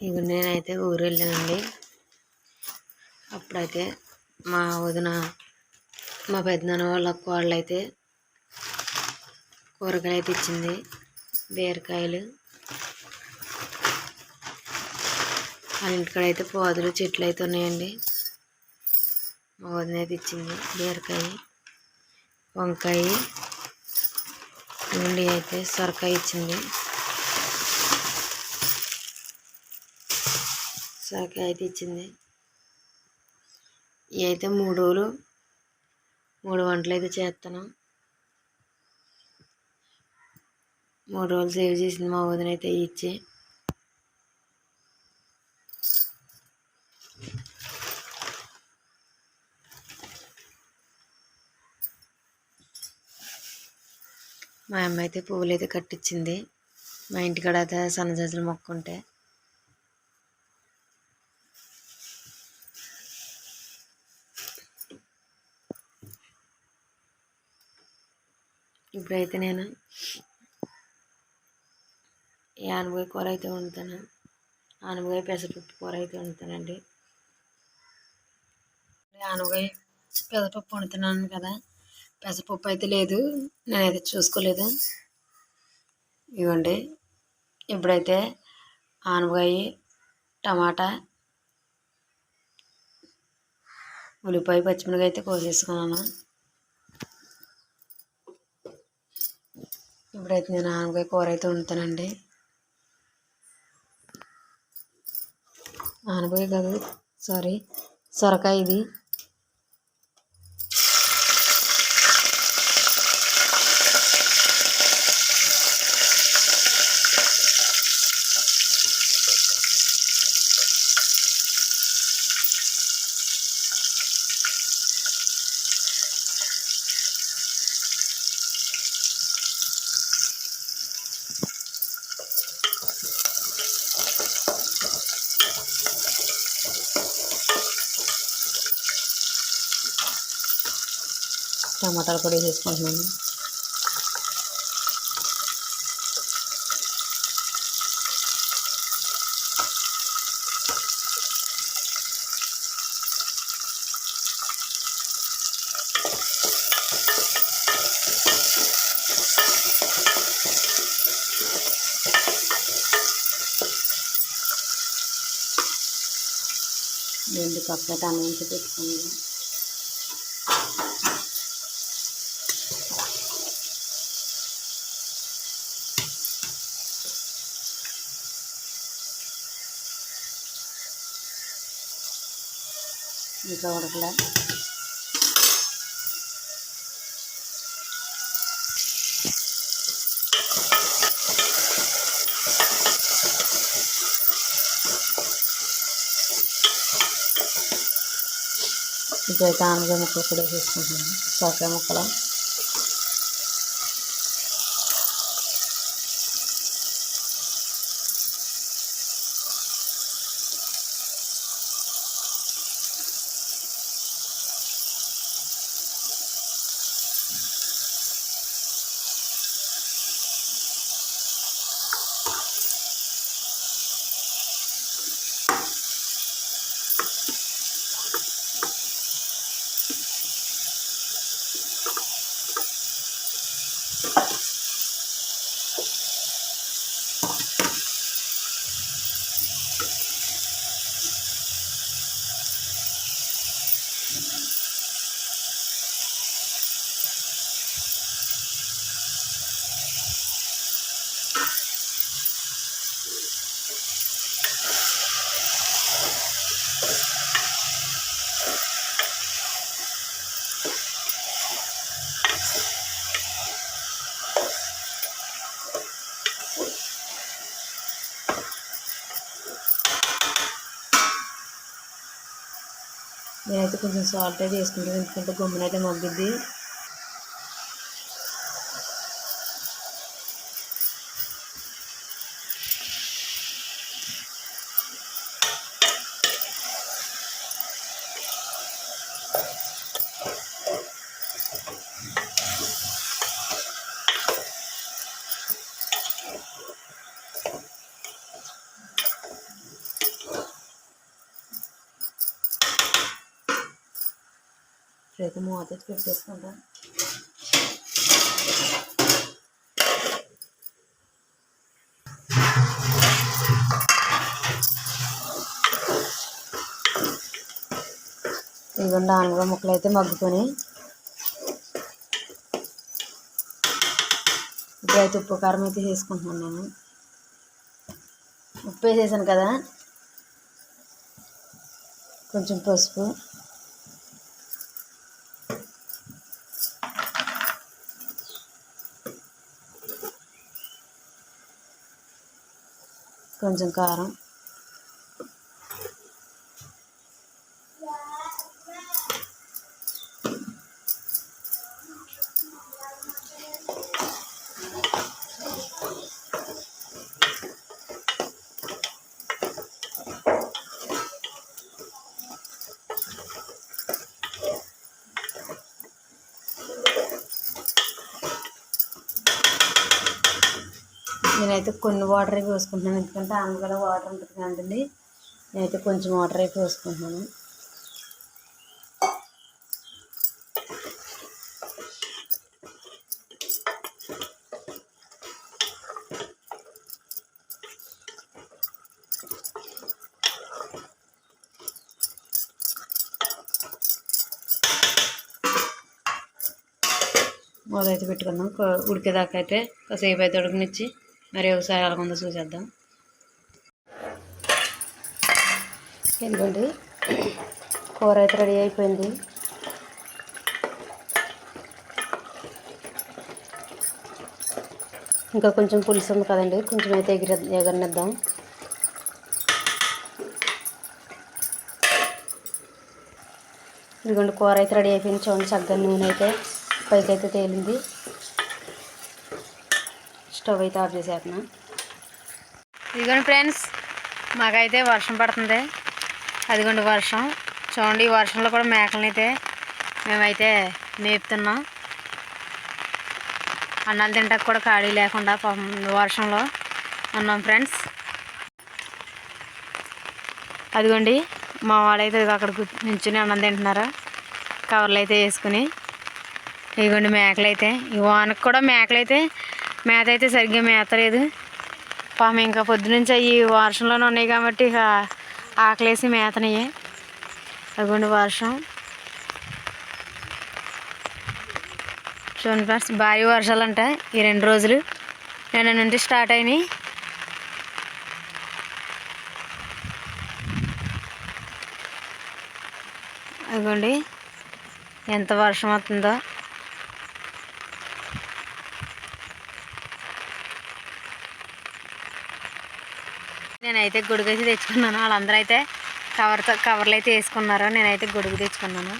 ఇక నేనైతే ఊరు వెళ్ళానండి అప్పుడైతే మా వదిన మా పెద్దనాన్న వాళ్ళ కోళ్ళు అయితే కూరగాయలు అయితే ఇచ్చింది బీరకాయలు. వాళ్ళ ఇంటికాడ అయితే పోదులు చెట్లు అయితే ఉన్నాయండి. మా వదిన అయితే ఇచ్చింది బీరకాయ వంకాయ నుండి అయితే సొరకాయ ఇచ్చింది. సొరకాయ అయితే ఇచ్చింది. ఇవి అయితే మూడు రోజులు మూడు వంటలు అయితే చేస్తాను మూడు రోజులు సేవ్ చేసింది మా వదిన అయితే ఇచ్చి. మా అమ్మ అయితే పువ్వులు అయితే కట్టించింది మా ఇంటికాడ అయితే సన్న మొక్క ఉంటే ఇప్పుడైతే నేను ఈ ఆనపకాయ కూర అయితే వండుతాను. ఆనపకాయ పెసరపప్పు కూర అయితే వండుతానండి. ఆనపకాయ పెసరపప్పు వండుతున్నాను కదా. పెసరపప్పు అయితే లేదు. నేనైతే చూసుకోలేదు. ఇవ్వండి. ఇప్పుడైతే ఆనపకాయ టమాటా ఉల్లిపాయ పచ్చిమిరపకాయ అయితే కోసేసుకున్నాను. ఇప్పుడైతే నేను ఆనపకాయ కూర అయితే వండుతానండి. ఆనపకాయ కాదు సారీ సొరకాయ ఇది. టమాటాలు కూడా వేసుకుంటున్నాను రెండు కప్పుల అన్నం పెట్టుకున్నాను ఇంకా ఉడకలే ఇప్పుడైతే ఆనపకాయ ముక్కలు కూడా వేసుకుంటున్నాను సొరకాయ ముక్కలు నేనైతే కొంచెం సాల్ట్ అయితే వేసుకుంటాను. ఎందుకంటే గమ్మునైతే మగ్గుద్ది. ఇప్పుడైతే మూత పెట్టేసుకుంటాం పెట్టేసుకుంటా. ఇదిగోండి ఆనగా ముక్కలు అయితే మగ్గుకొని. ఇప్పుడైతే ఉప్పు కారం అయితే వేసుకుంటున్నాను నేను. ఉప్పు వేసేసాను కదా. కొంచెం పసుపు. కొంచెం కారం నేనైతే కొన్ని వాటర్ అయితే పోసుకుంటున్నాను. ఎందుకంటే ఆనగడ వాటర్ ఉంటుంది కదండి. నేనైతే కొంచెం వాటర్ అయితే పోసుకుంటున్నాను మొదలైతే పెట్టుకున్నాం. కొ- ఉడికేదాకా అయితే కాసేపు అయితే ఉడకనిచ్చి మరి ఒకసారి ఎలాగుందో చూసేద్దాం. ఎందుకండి కూర అయితే రెడీ అయిపోయింది. ఇంకా కొంచెం పులుసు ఉంది కదండి కొంచెం అయితే ఎగిరి ఎగరనిద్దాం. ఇదిగోండి కూర అయితే రెడీ అయిపోయింది. చూడండి చక్కగా నూనె అయితే పైకి అయితే తేలింది. స్టవ్ అయితే ఆఫ్ చేసేస్తున్నా. ఇదిగోండి ఫ్రెండ్స్ మాకైతే వర్షం పడుతుంది. అదిగోండి వర్షం. చూడండి ఈ వర్షంలో కూడా మేకలని అయితే మేమైతే మేపుతున్నాం. అన్నాలు తింటాక కూడా ఖాళీ లేకుండా వర్షంలో ఉన్నాం ఫ్రెండ్స్. అదిగోండి మా వాడైతే అక్కడ కూర్చు- నించుని అన్నం తింటున్నారు. కవర్లు అయితే వేసుకుని. ఇదిగోండి మేకలు అయితే ఈ వానకు కూడా మేకలు అయితే మేత అయితే సరిగ్గా మేతలేదు. పాపం ఇంకా పొద్దునుంచి అవి వర్షంలోనే ఉన్నాయి కాబట్టి ఇక ఆకలేసి మేతనయ్యే అదిగోండి వర్షం. చూడండి ఫ్రెండ్స్ భారీ వర్షాలు అంట ఈ రెండు రోజులు. నిన్న నుండి స్టార్ట్ అయినాయి. అదిగోండి ఎంత వర్షం అవుతుందో నేనైతే గొడుగు అయితే తెచ్చుకున్నాను. వాళ్ళందరూ అయితే కవర్తో కవర్లు అయితే వేసుకున్నారు. నేనైతే గొడుగు తెచ్చుకున్నాను.